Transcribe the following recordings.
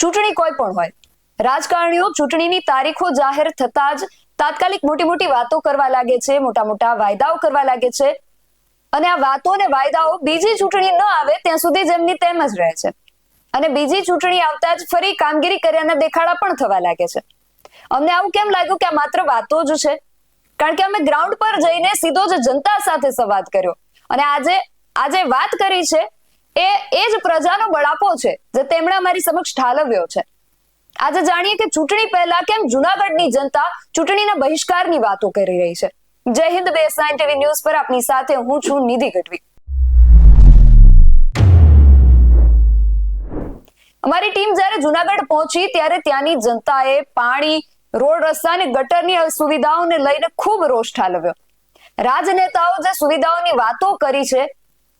ચૂંટણી કોઈ પણ હોય. રાજકારણીઓ ચૂંટણીની તારીખો જાહેર થતા જ તાત્કાલિક મોટી મોટી વાતો કરવા લાગે છે મોટા મોટા વાયદાઓ કરવા લાગે છે. અને આ વાતો અને વાયદાઓ બીજી ચૂંટણી ન આવે ત્યાં સુધી જેમની તેમ જ રહે છે. અને બીજી ચૂંટણી આવતા જ ફરી કામગીરી કર્યાના દેખાડા પણ થવા લાગે છે. અમને આવું કેમ લાગ્યું કે આ માત્ર વાતો જ છે? કારણ કે અમે ગ્રાઉન્ડ પર જઈને સીધો જ જનતા સાથે સંવાદ કર્યો. અને આજે આજે વાત કરી છે એ એ જ પ્રજાનો બળાપો છે, જે તેમણે અમારી સમક્ષ ઠાલવ્યો છે. આજે જાણીએ કે ચૂંટણી પહેલા કેમ જુનાગઢની જનતા ચૂંટણીના બહિષ્કારની વાતો કરી રહી છે. જય હિન્દ બેસ નાઇન ટીવી ન્યૂઝ પર આપની સાથે હું છું નિધિ ગઢવી. અમારી ટીમ જ્યારે જુનાગઢ પહોંચી, ત્યારે ત્યાંની જનતાએ પાણી, રોડ રસ્તા અને ગટરની સુવિધાઓને લઈને ખૂબ રોષ ઠાલવ્યો. રાજનેતાઓ જે સુવિધાઓની વાતો કરી છે,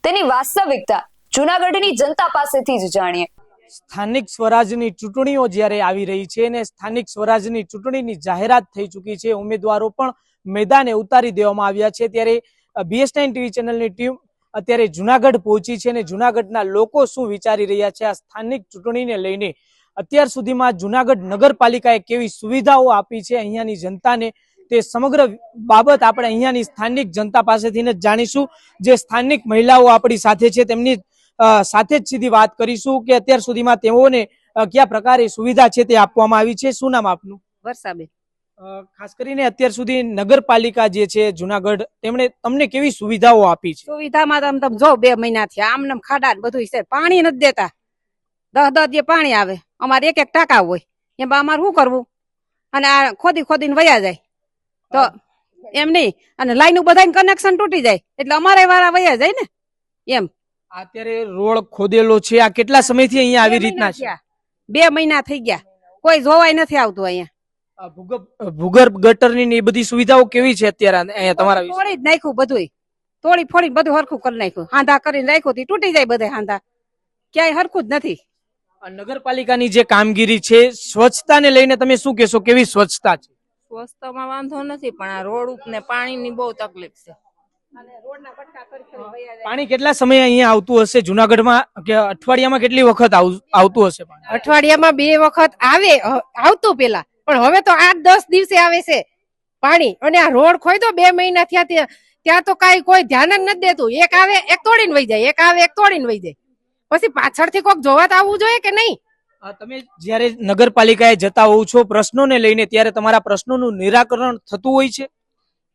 તેની વાસ્તવિકતા જુનાગઢની જનતા પાસેથી જ જાણીએ. સ્થાનિક સ્વરાજની ચૂંટણીઓ જ્યારે આવી રહી છે અને સ્થાનિક સ્વરાજની ચૂંટણીની જાહેરાત થઈ ચૂકી છે, ઉમેદવારો પણ મેદાને ઉતારી દેવામાં આવ્યા છે. ત્યારે બીએસ નાઇન ટીવી ચેનલની ટીમ અત્યારે જુનાગઢ પહોંચી છે અને જુનાગઢના લોકો શું વિચારી રહ્યા છે આ સ્થાનિક ચૂંટણીને લઈને? અત્યાર સુધીમાં જુનાગઢ નગરપાલિકાએ કેવી સુવિધાઓ આપી છે અહીંયાની જનતાને? તે સમગ્ર બાબત આપણે અહીંયાની સ્થાનિક જનતા પાસેથી જ જાણીશું. જે સ્થાનિક મહિલાઓ આપણી સાથે છે, તેમની સાથે જ સીધી વાત કરીશું કે અત્યાર સુધીમાં તેઓને કયા પ્રકારે સુવિધા છે તે આપવામાં આવી છે? શું નામ આપનું? વર્ષાબેન. ખાસ કરીને અત્યાર સુધી નગરપાલિકા જે છે જુનાગઢ તેમણે તમને કેવી સુવિધાઓ આપી છે? સુવિધામાં તમે તમે જો બે મહિનાથી આમ નામ ખાડા બધું છે. પાણી નથી દેતા. દસ દસ જે પાણી આવે અમારે એક એક ટાંકા હોય. એમાં અમારે શું કરવું? અને આ ખોદી ખોદીને વયા જાય. તો એમ નહીં. અને લાઈન બધા કનેક્શન તૂટી જાય. એટલે અમારે વાળા વયા જાય ને. એમ. અત્યારે રોડ ખોદેલો છે. આ કેટલા સમયથી અહીંયા આવી રીતના છે? બે મહિના થઈ ગયા. કોઈ જોવાય નથી આવતું અહીંયા. ભૂગર્ભ ભૂગર્ભ ગટરની એ બધી સુવિધાઓ કેવી છે અત્યારે અહીંયા તમારા તોડી જ નાખ્યું બધું તોડી ફોડી બધું હરખું કરી નાખ્યું. હાંધા કરીને રાખ્યું તૂટી જાય બધા હાંધા. ક્યાંય હરખું જ નથી. નગરપાલિકાની જે કામગીરી છે સ્વચ્છતાને લઈને તમે શું કહેશો? કેવી સ્વચ્છતા છે? સ્વચ્છતામાં વાંધો નથી પણ આ રોડ ઉપર પાણીની બહુ તકલીફ છે. પાણી કેટલા સમય અહીંયા આવતું હશે? જુનાગઢમાં કે અઠવાડિયામાં કેટલી વખત આવતું હશે અઠવાડિયામાં બે વખત આવે આવતું પેલા. પણ હવે તો આઠ દસ દિવસે આવે છે પાણી. અને આ રોડ ખોઈ બે મહિના થયા ત્યાં ત્યાં તો કાંઈ કોઈ ધ્યાન જ નથી દેતું. એક આવે એક તોડીને વહી જાય. એક આવે એક તોડીને વહી જાય. પછી પાછળથી કોઈક જોવા તો આવવું જોઈએ કે નહીં? તમે જ્યારે નગરપાલિકાએ જતા હોવ છો પ્રશ્નોને લઈને ત્યારે તમારા પ્રશ્નોનું નિરાકરણ થતું હોય છે?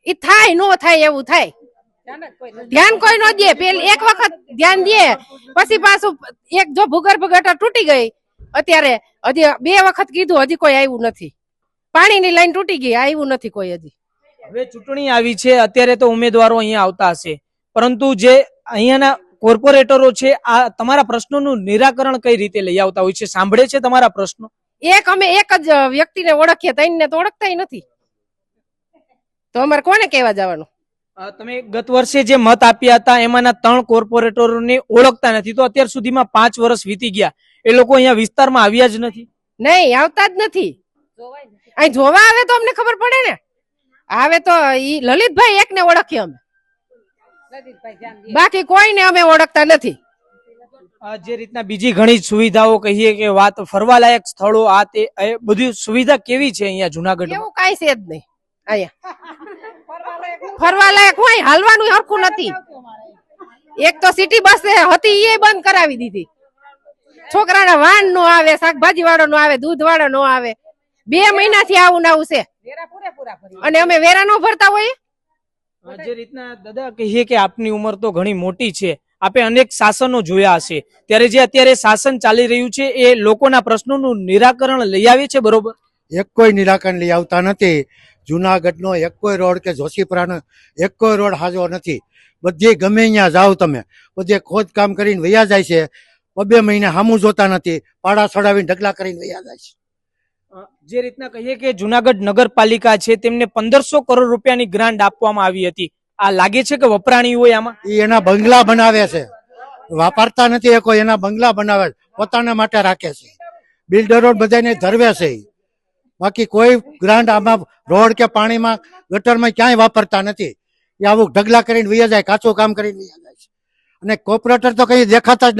એ થાય નો થાય એવું થાય. ધ્યાન કોઈ નો દે. પેલી એક વખત ધ્યાન દે. પછી પાછું એક જો ભૂગર્ભ ગટર તૂટી ગઈ અત્યારે હજી બે વખત કીધું હજી કોઈ આવ્યું નથી. પાણીની લાઈન તૂટી ગઈ આવ્યું નથી કોઈ હજી. હવે ચૂંટણી આવી છે અત્યારે તો ઉમેદવારો અહીંયા આવતા હશે. પરંતુ જે અહીંયાના કોર્પોરેટરો છે આ તમારા પ્રશ્નોનું નિરાકરણ કઈ રીતે લઈ આવતા હોય છે? સાંભળે છે તમારા પ્રશ્નો? એક અમે એક જ વ્યક્તિને ઓળખીએ તઈને તો ઓળખતા નથી. તો અમારે કોને કહેવા જવાનું? તમે ગત વર્ષે જે મત આપ્યા હતા એમાંના ત્રણ કોર્પોરેટરોને ઓળખતા નથી તો અત્યાર સુધીમાં પાંચ વર્ષ વીતી ગયા. એ લોકો અહીંયા વિસ્તારમાં આવ્યા જ નથી. નહીં આવતા જ નથી. અહીં જોવા આવે તો અમને ખબર પડે ને. આવે તો ઈ લલિતભાઈ એકને ઓળખીએ અમે. બાકી કોઈને અમે ઓળખતા નથી. જે રીતના બીજી ઘણી સુવિધાઓ કહીએ કે વાત ફરવાલાયક સ્થળો આ તે બધી સુવિધા કેવી છે અહીંયા જુનાગઢમાં? એવું કાંઈ છે જ નહીં. અહીંયા. ફરવા લાયક હોય હાલવાનું હરખું નથી. એક તો સિટી બસ હતી એ બંધ કરાવી દીધી. છોકરાના વાન નો આવે શાકભાજી વાળો નો આવે દૂધ વાળો નો આવે. બે મહિનાથી આવું આવું છે. અને અમે વેરા નો ભરતા હોય જે રીતના દાદા કહીએ કે આપની ઉંમર તો ઘણી મોટી છે આપે અનેક શાસનો જોયા હશે. ત્યારે જે અત્યારે શાસન ચાલી રહ્યું છે એ લોકોના પ્રશ્નોનું નિરાકરણ લઈ આવે છે બરોબર? એક કોઈ નિરાકરણ લઈ આવતા નથી. જુનાગઢનો એક કોઈ રોડ કે જોશીપુરાનો એક કોઈ રોડ હાજો નથી. બધી ગમે ત્યાં જાઓ તમે. બધે ખોદકામ કરીને વયા જાય છે. બબે મહિને હામું જોતા નથી. પાડા છોડાવીને ઢગલા કરીને વયા જાય છે. જે રીતના કહીએ કે જુનાગઢ નગરપાલિકા છે તેમને પંદરસો કરોડ રૂપિયાની ગ્રાન્ટ આપવામાં આવી હતી. આ લાગે છે કે વપરાણી હોય આમાં? એ એના બંગલા બનાવે છે. વાપરતા નથી એ કોઈ એના બંગલા બનાવે પોતાના માટે રાખે છે. બિલ્ડરો બધાને ધરવે છે. બાકી કોઈ ગ્રાન્ટ આમાં રોડ કે પાણીમાં, ગટરમાં ક્યાંય વાપરતા નથી. એ આવું ઢગલા કરીને વૈયા જાય, કાચું કામ કરીને વૈયા જાય છે. અને કોર્પોરેટર તો કઈ દેખાતા જ